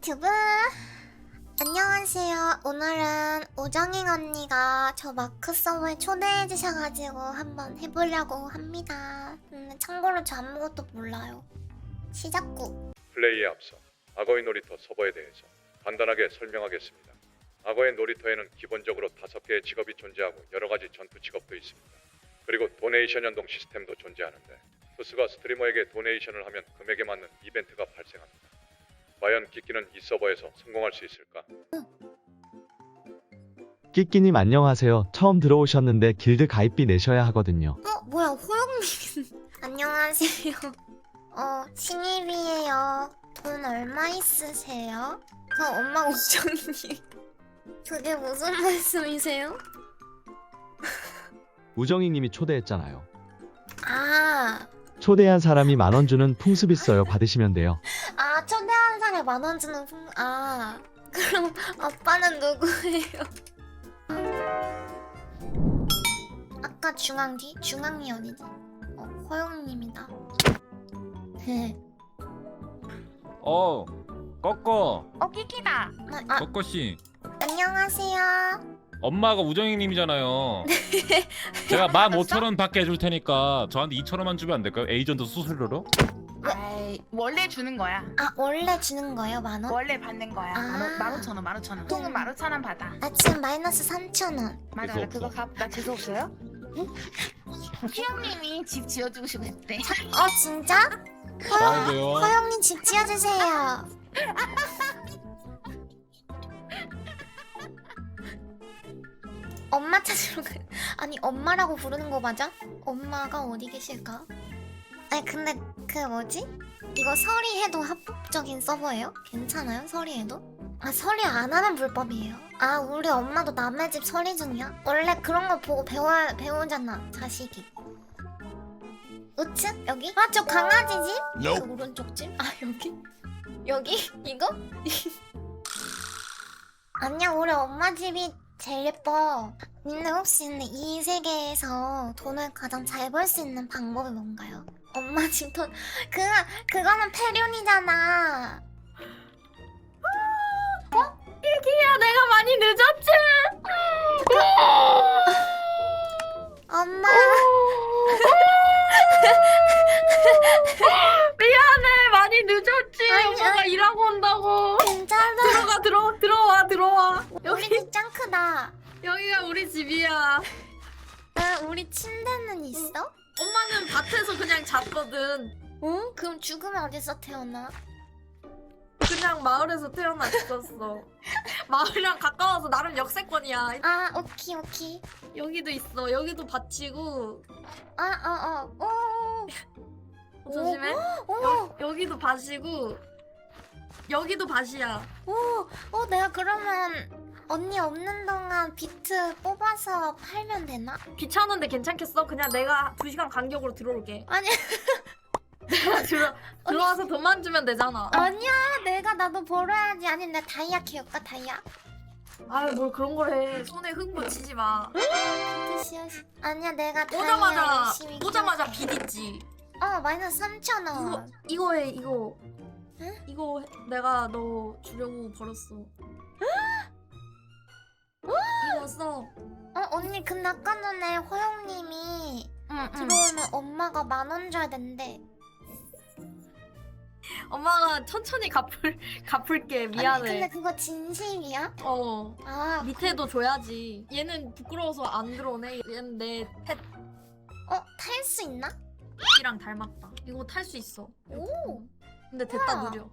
유튜브 안녕하세요. 오늘은 우정인 언니가 저 마크 서버에 초대해 주셔가지고 한번 해보려고 합니다. 근데 참고로 저 아무것도 몰라요. 시작구. 플레이에 앞서 악어의 놀이터 서버에 대해서 간단하게 설명하겠습니다. 악어의 놀이터에는 기본적으로 다섯 개의 직업이 존재하고 여러 가지 전투 직업도 있습니다. 그리고 도네이션 연동 시스템도 존재하는데 투스가 스트리머에게 도네이션을 하면 금액에 맞는 이벤트가 발생합니다. 과연 끼끼는 이 서버에서 성공할 수 있을까? 끼끼님 안녕하세요. 처음 들어오셨는데 길드 가입비 내셔야 하거든요. 어 뭐야 호영님. 안녕하세요. 어 신입이에요. 돈 얼마 있으세요? 그 엄마 우정님. 그게 무슨 말씀이세요? 우정이님이 초대했잖아요. 아. 초대한 사람이 만 원 주는 풍습 있어요. 받으시면 돼요. 아 만 원 주는 품... 아 그럼 아빠는 누구예요? 아까 중앙디? 중앙이 어디지? 어 호영님이다 네. 어, 꺼꺼, 어 끼끼다 아, 꺼꺼 씨. 안녕하세요 엄마가 우정희님이잖아요. 제가 15,000원 받게 해줄 테니까 저한테 2,000원만 주면 안 될까요? 에이전트 수수료로? 아 이, 원래 주는 거야. 아 원래 주는 거예요 만 원? 원래 받는 거야. 아. 만, 오- 만 오천 원, 만 오천 원. 통은 만 오천 원 받아. 아 지금 마이너스 3천 원 맞아, 나 그거. 갚. 나 재수 없어요? 희영님이 집 지어주고 싶었대. 어 진짜? 돼요. 호영님 집 지어주세요 엄마 찾으러 가 아니 엄마라고 부르는 거 맞아? 엄마가 어디 계실까? 아니 근데 그 뭐지? 이거 서리해도 합법적인 서버예요? 괜찮아요? 서리해도? 아 서리 안 하면 불법이에요 아 우리 엄마도 남의 집 서리 중이야? 원래 그런 거 보고 배워, 배우잖아 자식이 우측? 여기? 아저 강아지 집? 그 오른쪽 집? 아 여기? 여기? 이거? 아니야 우리 엄마 집이 제일 예뻐 근데 혹시 이 세계에서 돈을 가장 잘 벌 수 있는 방법이 뭔가요? 엄마 집 돈... 그, 그거는 패륜이잖아 그냥 잤거든. 응? 그럼 죽으면 어디서 태어나? 그냥 마을에서 태어나 있었어. 마을이랑 가까워서 나름 역세권이야. 아 오키 오키 여기도 있어. 여기도 밭이고. 아어어 오 조심해. 오, 여, 여기도 밭이고. 여기도 밭이야. 오, 어, 내가 그러면 언니 없는 동안 비트 뽑아서 팔면 되나? 귀찮은데 괜찮겠어? 그냥 내가 2시간 간격으로 들어올게. 아니, 내가 들어, 들어와서 돈만 주면 되잖아. 아니야. 내가 나도 벌어야지. 아니, 나 다이아 키울까, 다이아? 아유, 뭘 그런 걸 해. 손에 흙 묻히지 마. 비트 씨앗이. 아니야, 내가 다이아 오자마자, 열심히 오자마자. 빚 있지. 어, 마이너스 이거, 3,000원. 이거 해, 이거. 응? 이거 해- 내가 너 주려고 벌었어. 써. 어, 언니, 근데 아까 전에 호영님이 응, 들어오면 엄마가 만 원 줘야 된대. 엄마가 천천히 갚을, 갚을게. 아니, 미안해. 근데 그거 진심이야? 어. 아, 밑에도 줘야지. 얘는 부끄러워서 안 들어오네. 얘는 내 어, 탈 수 있나? 펫이랑 닮았다. 이거 탈 수 있어. 오, 근데 됐다 우와. 느려.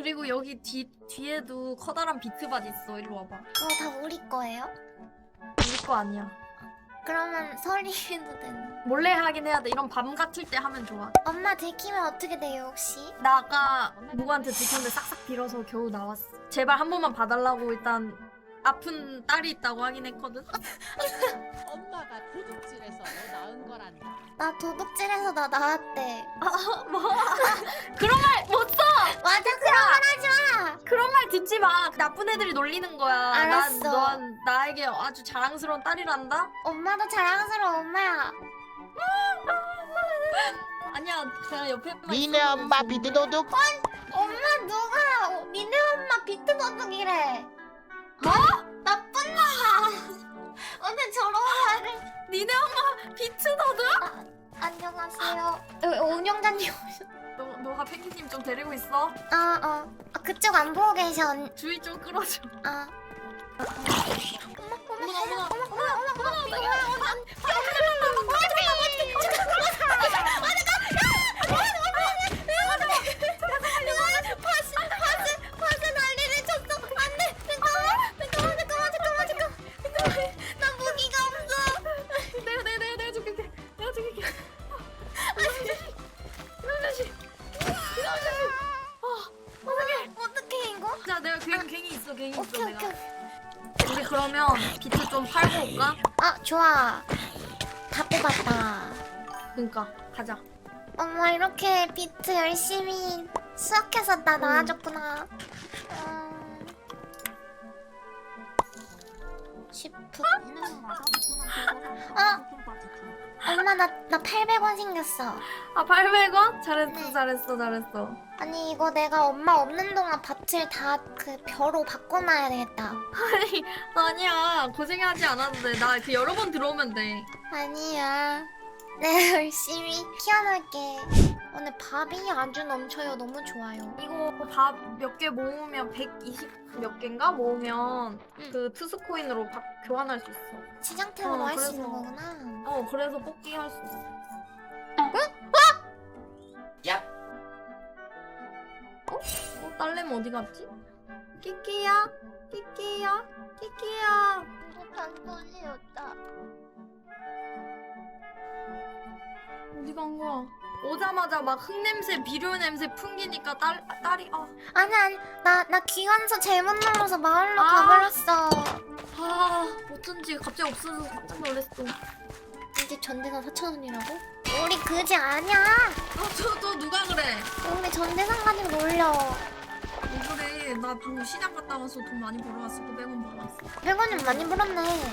그리고 여기 뒤 뒤에도 커다란 비트밭 있어. 이리 와봐. 그거 다 우리 거예요? 우리 거 아니야. 그러면 서리해도 되나? 몰래 하긴 해야 돼. 이런 밤 같을 때 하면 좋아. 엄마 들키면 어떻게 돼요 혹시? 나 아까 누구한테 들켰는데 싹싹 빌어서 겨우 나왔어. 제발 한 번만 봐달라고 일단 아픈 딸이 있다고 하긴 했거든. 엄마가 도둑질해서 너 낳은 거란다. 나 도둑질해서 나 나왔대. 아, 뭐? 그런 말 못 써. 맞아 그런 말 하지 마. 그런 말 듣지 마. 나쁜 애들이 놀리는 거야. 알았어. 난, 넌 나에게 아주 자랑스러운 딸이란다. 엄마도 자랑스러운 엄마야. 아니야 그냥 옆에 니네 엄마 비트 도둑 엄마 누가 어, 니네 엄마 비트 도둑이래 뭐? 나쁜 놈아 오늘 저런 말을 니네 엄마 비트 너도? 안녕하세요 여기 운영자님 너 너가 팬키님 좀 데리고 있어. 아어 아, 그쪽 안 보고 계셔 언- 주의 좀 끌어줘. 아 어머나 어머나 어머나 내가 내가 좋아. 다 뽑았다. 그니까 가자. 엄마 이렇게 비트 열심히 수확해서 나 낳아줬구나. 음... 10프 어? 엄마 나, 나 800원 생겼어 아 800원? 잘했어 네. 잘했어 잘했어. 아니 이거 내가 엄마 없는 동안 밭을 다 그 벼로 바꿔놔야 되겠다 아니 아니야 고생하지 않아도 돼. 나 그 여러 번 들어오면 돼. 아니야 내가 열심히 키워놓을게 오늘 밥이 아주 넘쳐요 너무 좋아요 이거 밥 몇 개 모으면 120 몇 개인가 모으면 응. 그 투스 코인으로 밥 교환할 수 있어. 시장템으로 어, 할수 그래서. 있는 거구나 어 그래서 뽑기 할 수 있어. 야. 어? 어 딸내미 어디 갔지? 끼끼야? 끼끼야? 끼끼야? 단돈이었다 어디 간 거야? 오자마자 막 흙냄새, 비료 냄새 풍기니까 딸, 딸이 아, 아니 아니 나, 나 기관서 잘못 눌러서 마을로 아. 가버렸어 아 어쩐지 갑자기 없어져서 깜짝 놀랐어. 이제 전대산 4천 원이라고? 우리 그지 아냐 아, 저, 저 누가 그래? 우리 전대산 가지고 놀려 왜 그래? 나 방금 시장 갔다 와서 돈 많이 벌어왔어. 900원 벌어왔어. 100원은 많이 벌었네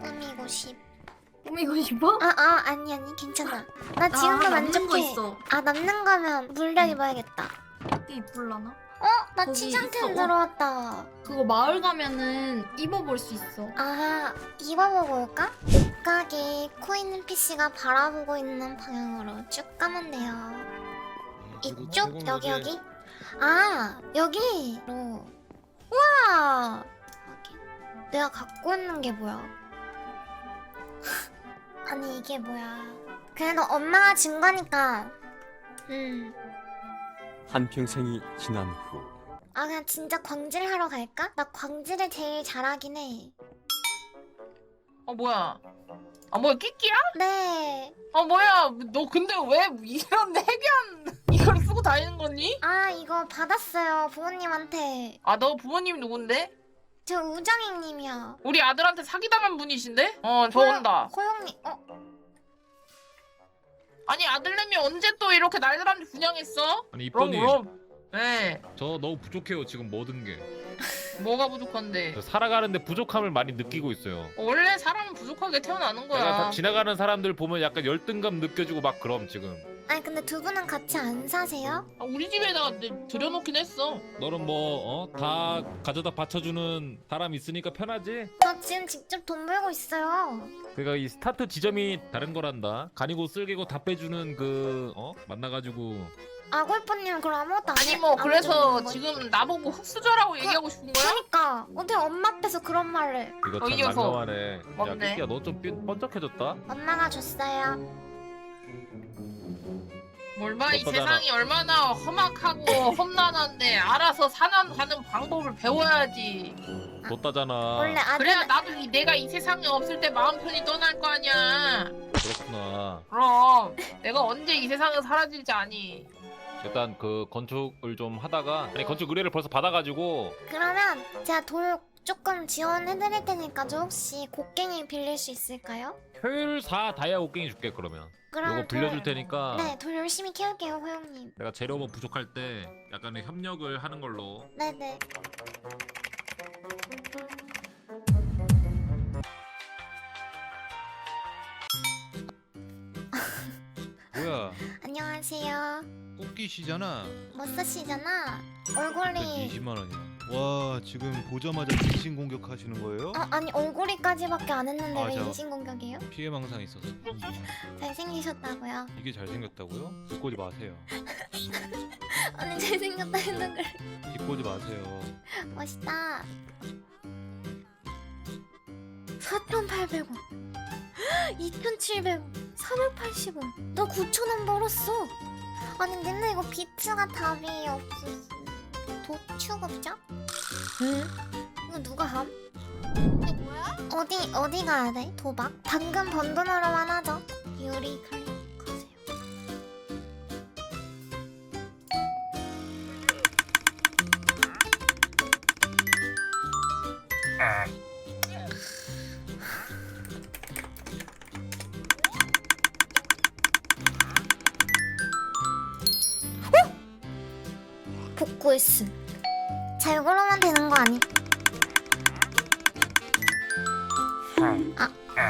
꾸미고 싶 꾸미고 싶어? 아, 아, 아니, 아니, 괜찮아. 나 지금도 아, 남는 거 만족해. 있어. 아, 남는 거면 물려 입어야겠다. 꽤 이쁠라나? 어? 나 거기 치장템. 들어왔다. 그거 마을 가면은 입어볼 수 있어. 아, 입어보고 올까? 옷가게 코인 NPC가 바라보고 있는 방향으로 쭉 가면 돼요. 이쪽? 여기, 여기? 아, 여기로. 우와! 여기. 내가 갖고 있는 게 뭐야? 아니, 이게 뭐야. 그래도 엄마가 준 거니까. 음. 한평생이 지난 후 아, 그냥 진짜 광질 하러 갈까? 나 광질을 제일 잘하긴 해. 어 뭐야? 아 뭐야 끼끼야? 네. 아 뭐야? 너 근데 왜 이런 해변 이걸 쓰고 다니는 거니? 아, 이거 받았어요. 부모님한테. 아 너 부모님 누군데? 저 우정익님이요. 우리 아들한테 사기당한 분이신데? 어저 호영- 온다. 호영님, 어? 아니 아들내미 언제 또 이렇게 날들한테 분양했어? 아니 그럼 이쁜이 그럼. 네. 저 너무 부족해요 지금 모든 게. 뭐가 부족한데? 저 살아가는데 부족함을 많이 느끼고 있어요. 원래 사람은 부족하게 태어나는 거야. 지나가는 사람들 보면 약간 열등감 느껴지고 막 그럼 지금. 아니, 근데 두 분은 같이 안 사세요? 아, 우리 집에다가 내- 들여놓긴 했어. 너는 뭐 다 가져다 받쳐주는 사람 있으니까 편하지? 저 지금 직접 돈 벌고 있어요. 그러니까 이 스타트 지점이 다른 거란다. 간이고 쓸개고 다 빼주는 그 어? 만나가지고 아골프님 그럼 아무것도 안 아니 해- 뭐안 그래서 해주는 거지? 지금 나보고 흑수저라고 얘기하고 싶은 거야? 그러니까 어떻게 엄마 앞에서 그런 말을 이거 참 어이없어. 난감하네. 야? 끼끼야 너 좀 번쩍해졌다. 엄마가 줬어요. 뭘 봐, 이. 세상이 얼마나 험악하고 험난한데 알아서 살아가는 방법을 배워야지. 뒀다잖아. 원래 아들 그래야 나도 이, 내가 이 세상에 없을 때 마음 편히 떠날 거 아니야. 그렇구나. 그럼 내가 언제 이 세상에 사라질지 아니. 일단 그 건축을 좀 하다가 아니 건축 의뢰를 벌써 받아가지고 그러면 제가 돌 조금 지원해드릴 테니까 저 혹시 곡괭이 빌릴 수 있을까요? 효율 4 다이아 곡괭이 줄게 그러면. 그럼 요거 빌려줄 테니까 네, 돌 열심히 키울게요, 호영님. 내가 재료 뭐 부족할 때 약간의 협력을 하는 걸로. 네네. 뭐야? 안녕하세요. 꽃기시잖아. 멋스시잖아. 근데 얼굴이 20만 원이야. 와 지금 보자마자 진심 공격하시는 거예요? 아, 아니 얼굴이까지밖에 안 했는데 아, 왜 자. 인신 공격이에요? 피해 망상 있어서. 잘생기셨다고요. 이게 잘생겼다고요? 비꼬지 마세요. 아니 잘생겼다 했는 걸 비꼬지 마세요. 멋있다. 4,800원 2,700원 480원 너 9,000원 벌었어 아니 근데 이거 비트가 답이 없었어 도축업자? 응? 이거 누가 함? 이게 뭐야? 어디 어디 가야 돼? 도박? 방금 번 돈으로만 하죠 유리 어?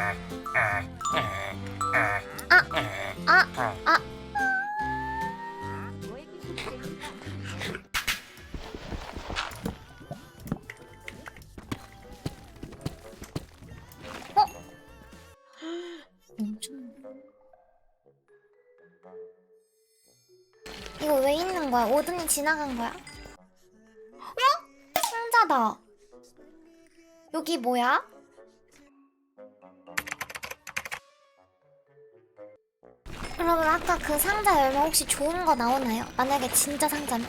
이거 왜 있는 거야? 오든이 지나간 거야? 어? 상자다. 여기 뭐야? 여러분 아까 그 상자 열면 혹시 좋은 거 나오나요? 만약에 진짜 상자면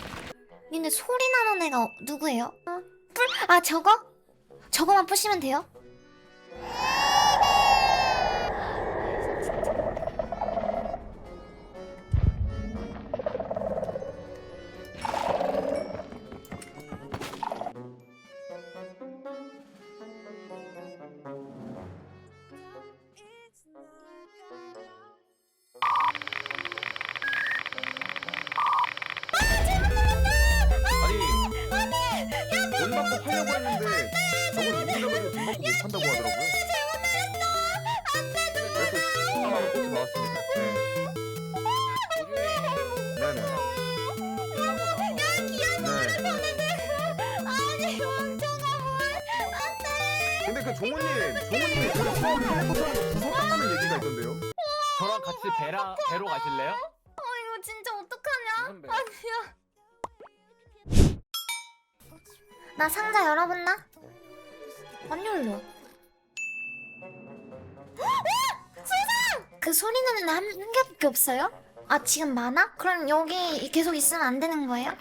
근데 소리 나는 애가 어- 누구예요? 어? 뿔? 아 저거? 저거만 부시면 돼요? 나왔습니다. 네. 네네. 네. 근데 그 종우님, 종우님이 제가 서울 헬리콥터에서 주워 땄다는 얘기가 있던데요? 저랑 같이 배라 배로 가실래요? 어 이거 진짜 어떡하냐? 아니야 나 상자 열어본다? 안 열려 그 소리 나는 한, 한 개밖에 없어요? 아 지금 많아? 그럼 여기 계속 있으면 안 되는 거예요?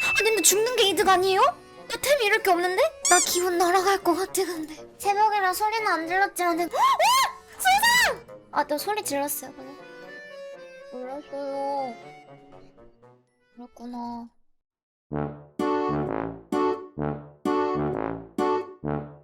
아 근데 죽는 게 이득 아니에요? 나 템이 이렇게 없는데? 나 기분 날아갈 것 같아 근데 새벽이라 소리는 안 내... 어? 세상! 아나 소리 질렀어요 그래 몰랐어요 그랬구나 Thank.